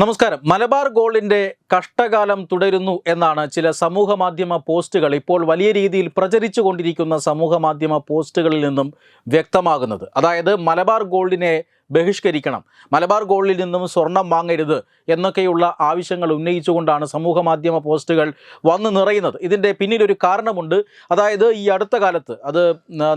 നമസ്കാരം. മലബാർ ഗോൾഡിന്റെ കഷ്ടകാലം തുടരുന്നു എന്നാണ് ചില സമൂഹ മാധ്യമ പോസ്റ്റുകൾ ഇപ്പോൾ വലിയ രീതിയിൽ പ്രചരിച്ചു കൊണ്ടിരിക്കുന്ന സമൂഹ മാധ്യമ പോസ്റ്റുകളിൽ നിന്നും വ്യക്തമാകുന്നത്. അതായത് മലബാർ ഗോൾഡിനെ ബഹിഷ്കരിക്കണം. മലബാർ ഗോൾഡിൽ നിന്നും സ്വർണം വാങ്ങരുത് എന്നൊക്കെയുള്ള ആവശ്യങ്ങൾ ഉന്നയിച്ചുകൊണ്ടാണ് സമൂഹ മാധ്യമ പോസ്റ്റുകൾ വന്നു നിറയുന്നത്. ഇതിന്റെ പിന്നിലൊരു കാരണമുണ്ട്. അതായത് ഈ അടുത്ത കാലത്ത് അത്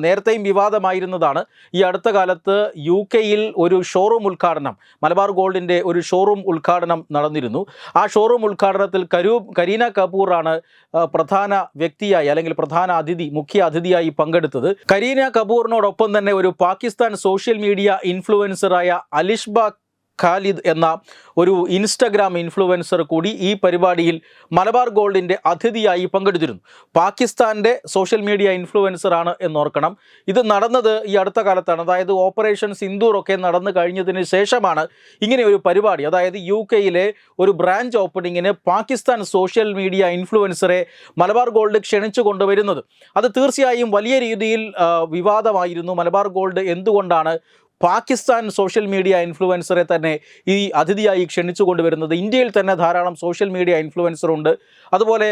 നേരത്തെയും വിവാദമായിരുന്നതാണ്. ഈ അടുത്ത കാലത്ത് യു കെയിൽ ഒരു ഷോറൂം ഉദ്ഘാടനം മലബാർ ഗോൾഡിന്റെ ഒരു ഷോറൂം ഉദ്ഘാടനം നടന്നിരുന്നു. ആ ഷോറൂം ഉദ്ഘാടനത്തിൽ കരൂ കരീന കപൂറാണ് പ്രധാന വ്യക്തിയായി അല്ലെങ്കിൽ പ്രധാന അതിഥി മുഖ്യ അതിഥിയായി പങ്കെടുത്തത്. കരീന കപൂറിനോടൊപ്പം തന്നെ ഒരു പാകിസ്ഥാൻ സോഷ്യൽ മീഡിയ ഇൻഫ്ലുവൻസറായ അലിഷ്ബ ഖാലിദ് എന്ന ഒരു ഇൻസ്റ്റഗ്രാം ഇൻഫ്ലുവൻസർ കൂടി ഈ പരിപാടിയിൽ മലബാർ ഗോൾഡിന്റെ അതിഥിയായി പങ്കെടുത്തിരുന്നു. പാകിസ്ഥാന്റെ സോഷ്യൽ മീഡിയ ഇൻഫ്ലുവൻസറാണ് എന്നോർക്കണം. ഇത് നടന്നത് ഈ അടുത്ത കാലത്താണ്. അതായത് ഓപ്പറേഷൻ സിന്ദൂർ ഒക്കെ നടന്നു കഴിഞ്ഞതിന് ശേഷമാണ് ഇങ്ങനെ ഒരു പരിപാടി. അതായത് യു കെയിലെ ഒരു ബ്രാഞ്ച് ഓപ്പണിങ്ങിന് പാകിസ്ഥാൻ സോഷ്യൽ മീഡിയ ഇൻഫ്ലുവൻസറെ മലബാർ ഗോൾഡ് ക്ഷണിച്ചു കൊണ്ടുവരുന്നത്. അത് തീർച്ചയായും വലിയ രീതിയിൽ വിവാദമായിരുന്നു. മലബാർ ഗോൾഡ് എന്തുകൊണ്ടാണ് പാകിസ്ഥാൻ സോഷ്യൽ മീഡിയ ഇൻഫ്ലുവൻസറെ തന്നെ ഈ അതിഥിയായി ക്ഷണിച്ചു കൊണ്ടുവരുന്നത്. ഇന്ത്യയിൽ തന്നെ ധാരാളം സോഷ്യൽ മീഡിയ ഇൻഫ്ലുവൻസറുണ്ട് അതുപോലെ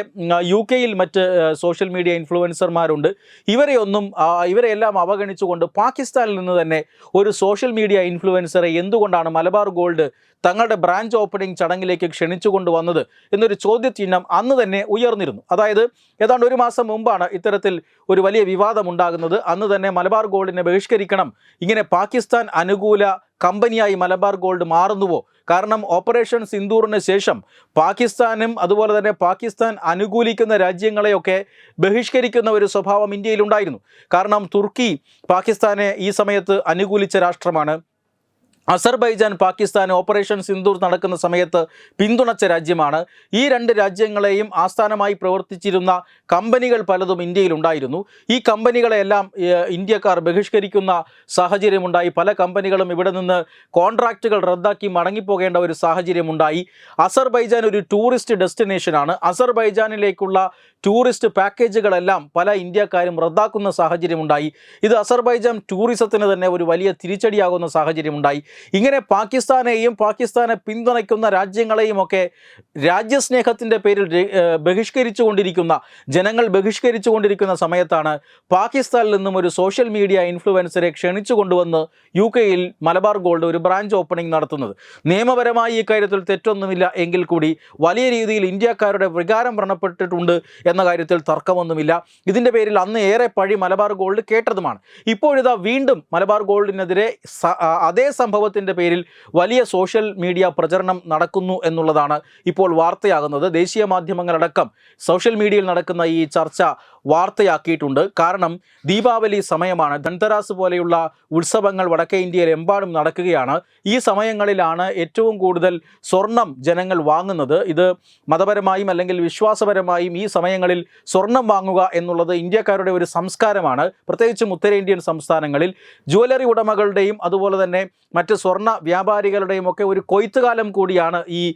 യു കെയിൽ മറ്റ് സോഷ്യൽ മീഡിയ ഇൻഫ്ലുവൻസർമാരുണ്ട്. ഇവരെയൊന്നും ഇവരെയെല്ലാം അവഗണിച്ചുകൊണ്ട് പാകിസ്ഥാനിൽ നിന്ന് തന്നെ ഒരു സോഷ്യൽ മീഡിയ ഇൻഫ്ലുവൻസറെ എന്തുകൊണ്ടാണ് മലബാർ ഗോൾഡ് തങ്ങളുടെ ബ്രാഞ്ച് ഓപ്പണിംഗ് ചടങ്ങിലേക്ക് ക്ഷണിച്ചു കൊണ്ടുവന്നത് എന്നൊരു ചോദ്യചിഹ്നം അന്ന് തന്നെ ഉയർന്നിരുന്നു. അതായത് ഏതാണ്ട് ഒരു മാസം മുമ്പാണ് ഇത്തരത്തിൽ ഒരു വലിയ വിവാദം ഉണ്ടാകുന്നത് അന്ന് തന്നെ മലബാർ ഗോൾഡിനെ ബഹിഷ്കരിക്കണം. ഇങ്ങനെ പാകിസ്ഥാൻ അനുകൂല കമ്പനിയായി മലബാർ ഗോൾഡ് മാറുന്നുവോ? കാരണം ഓപ്പറേഷൻ സിന്ദൂറിന് ശേഷം പാകിസ്ഥാനും അതുപോലെ തന്നെ പാകിസ്ഥാൻ അനുകൂലിക്കുന്ന രാജ്യങ്ങളെയൊക്കെ ബഹിഷ്കരിക്കുന്ന ഒരു സ്വഭാവം ഇന്ത്യയിലുണ്ടായിരുന്നു. കാരണം തുർക്കി പാകിസ്ഥാനെ ഈ സമയത്ത് അനുകൂലിച്ച രാഷ്ട്രമാണ്. അസർബൈജാൻ പാകിസ്ഥാൻ ഓപ്പറേഷൻ സിന്ദൂർ നടക്കുന്ന സമയത്ത് പിന്തുണച്ച രാജ്യമാണ്. ഈ രണ്ട് രാജ്യങ്ങളെയും ആസ്ഥാനമായി പ്രവർത്തിച്ചിരുന്ന കമ്പനികൾ പലതും ഇന്ത്യയിലുണ്ടായിരുന്നു. ഈ കമ്പനികളെല്ലാം ഇന്ത്യക്കാർ ബഹിഷ്കരിക്കുന്ന സാഹചര്യമുണ്ടായി. പല കമ്പനികളും ഇവിടെ നിന്ന് കോൺട്രാക്റ്റുകൾ റദ്ദാക്കി മടങ്ങിപ്പോകേണ്ട ഒരു സാഹചര്യമുണ്ടായി. അസർബൈജാൻ ഒരു ടൂറിസ്റ്റ് ഡെസ്റ്റിനേഷനാണ്. അസർബൈജാനിലേക്കുള്ള ടൂറിസ്റ്റ് പാക്കേജുകളെല്ലാം പല ഇന്ത്യക്കാരും റദ്ദാക്കുന്ന സാഹചര്യമുണ്ടായി. ഇത് അസർബൈജാൻ ടൂറിസത്തിന് തന്നെ ഒരു വലിയ തിരിച്ചടിയാകുന്ന സാഹചര്യമുണ്ടായി. ഇങ്ങനെ പാകിസ്ഥാനെയും പാകിസ്ഥാനെ പിന്തുണയ്ക്കുന്ന രാജ്യങ്ങളെയും ഒക്കെ രാജ്യസ്നേഹത്തിന്റെ പേരിൽ ബഹിഷ്കരിച്ചു കൊണ്ടിരിക്കുന്ന ജനങ്ങൾ ബഹിഷ്കരിച്ചുകൊണ്ടിരിക്കുന്ന സമയത്താണ് പാകിസ്ഥാനിൽ നിന്നും ഒരു സോഷ്യൽ മീഡിയ ഇൻഫ്ലുവൻസറെ ക്ഷണിച്ചു കൊണ്ടുവന്ന് യു കെയിൽ മലബാർ ഗോൾഡ് ഒരു ബ്രാഞ്ച് ഓപ്പണിംഗ് നടത്തുന്നത്. നിയമപരമായി ഇക്കാര്യത്തിൽ തെറ്റൊന്നുമില്ല എങ്കിൽ കൂടി വലിയ രീതിയിൽ ഇന്ത്യക്കാരുടെ വികാരം വ്രണപ്പെട്ടിട്ടുണ്ട് എന്ന കാര്യത്തിൽ തർക്കമൊന്നുമില്ല. ഇതിന്റെ പേരിൽ അന്ന് ഏറെ പഴി മലബാർ ഗോൾഡ് കേട്ടതുമാണ്. ഇപ്പോഴിതാ വീണ്ടും മലബാർ ഗോൾഡിനെതിരെ അതേ അതേ സംഭവത്തിന്റെ പേരിൽ വലിയ സോഷ്യൽ മീഡിയ പ്രചരണം നടക്കുന്നു എന്നുള്ളതാണ് ഇപ്പോൾ വാർത്തയാകുന്നത്. ദേശീയ മാധ്യമങ്ങളടക്കം സോഷ്യൽ മീഡിയയിൽ നടക്കുന്ന ഈ ചർച്ച വാർത്തയാക്കിയിട്ടുണ്ട്. കാരണം ദീപാവലി സമയമാണ്. ധൻതരാസ് പോലെയുള്ള ഉത്സവങ്ങൾ വടക്കേ ഇന്ത്യയിൽ എമ്പാടും നടക്കുകയാണ്. ഈ സമയങ്ങളിലാണ് ഏറ്റവും കൂടുതൽ സ്വർണം ജനങ്ങൾ വാങ്ങുന്നത്. ഇത് മതപരമായും അല്ലെങ്കിൽ വിശ്വാസപരമായും ഈ സമയങ്ങളിൽ സ്വർണം വാങ്ങുക എന്നുള്ളത് ഇന്ത്യക്കാരുടെ ഒരു സംസ്കാരമാണ്. പ്രത്യേകിച്ചും ഉത്തരേന്ത്യൻ സംസ്ഥാനങ്ങളിൽ. ജുവലറി ഉടമകളുടെയും അതുപോലെ തന്നെ മറ്റ് സ്വർണ വ്യാപാരികളുടെയും ഒക്കെ ഒരു കൊയ്ത്തുകാലം കൂടിയാണ് ഈ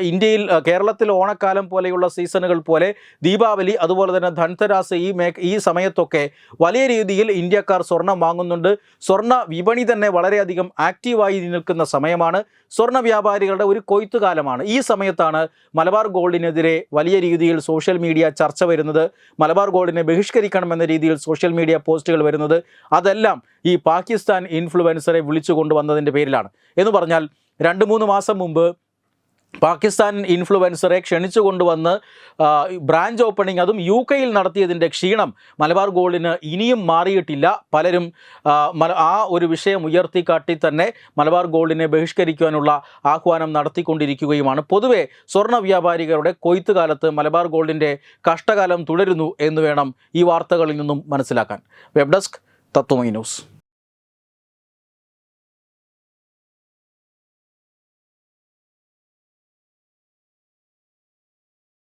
ഇന്ത്യയിൽ കേരളത്തിൽ ഓണക്കാലം പോലെയുള്ള സീസണുകൾ പോലെ ദീപാവലി അതുപോലെ തന്നെ ധൻതരാസ് ഈ ഈ സമയത്തൊക്കെ വലിയ രീതിയിൽ ഇന്ത്യക്കാർ സ്വർണം വാങ്ങുന്നുണ്ട്. സ്വർണ വിപണി തന്നെ വളരെയധികം ആക്റ്റീവായി നിൽക്കുന്ന സമയമാണ്. സ്വർണ വ്യാപാരികളുടെ ഒരു കൊയ്ത്തുകാലമാണ്. ഈ സമയത്താണ് മലബാർ ഗോൾഡിനെതിരെ വലിയ രീതിയിൽ സോഷ്യൽ മീഡിയ ചർച്ച വരുന്നത്. മലബാർ ഗോൾഡിനെ ബഹിഷ്കരിക്കണമെന്ന രീതിയിൽ സോഷ്യൽ മീഡിയ പോസ്റ്റുകൾ വരുന്നത്. അതെല്ലാം ഈ പാകിസ്ഥാൻ ഇൻഫ്ലുവൻസറെ വിളിച്ചു കൊണ്ടുവന്നതിന്റെ പേരിലാണ്. എന്ന് പറഞ്ഞാൽ രണ്ട് മൂന്ന് മാസം മുമ്പ് പാകിസ്ഥാൻ ഇൻഫ്ലുവൻസറെ ക്ഷണിച്ചു കൊണ്ടുവന്ന് ബ്രാഞ്ച് ഓപ്പണിംഗ് അതും യു കെയിൽ നടത്തിയതിന്റെ ക്ഷീണം മലബാർ ഗോൾഡിന് ഇനിയും മാറിയിട്ടില്ല. പലരും ആ, ഒരു വിഷയം ഉയർത്തിക്കാട്ടി തന്നെ മലബാർ ഗോൾഡിനെ ബഹിഷ്കരിക്കുവാനുള്ള ആഹ്വാനം നടത്തിക്കൊണ്ടിരിക്കുകയുമാണ്. പൊതുവെ സ്വർണ വ്യാപാരികളുടെ കൊയ്ത്ത് കാലത്ത് മലബാർ ഗോൾഡിന്റെ കഷ്ടകാലം തുടരുന്നു എന്ന് വേണം ഈ വാർത്തകളിൽ നിന്നും മനസ്സിലാക്കാൻ. Web desk Tatwamayi news.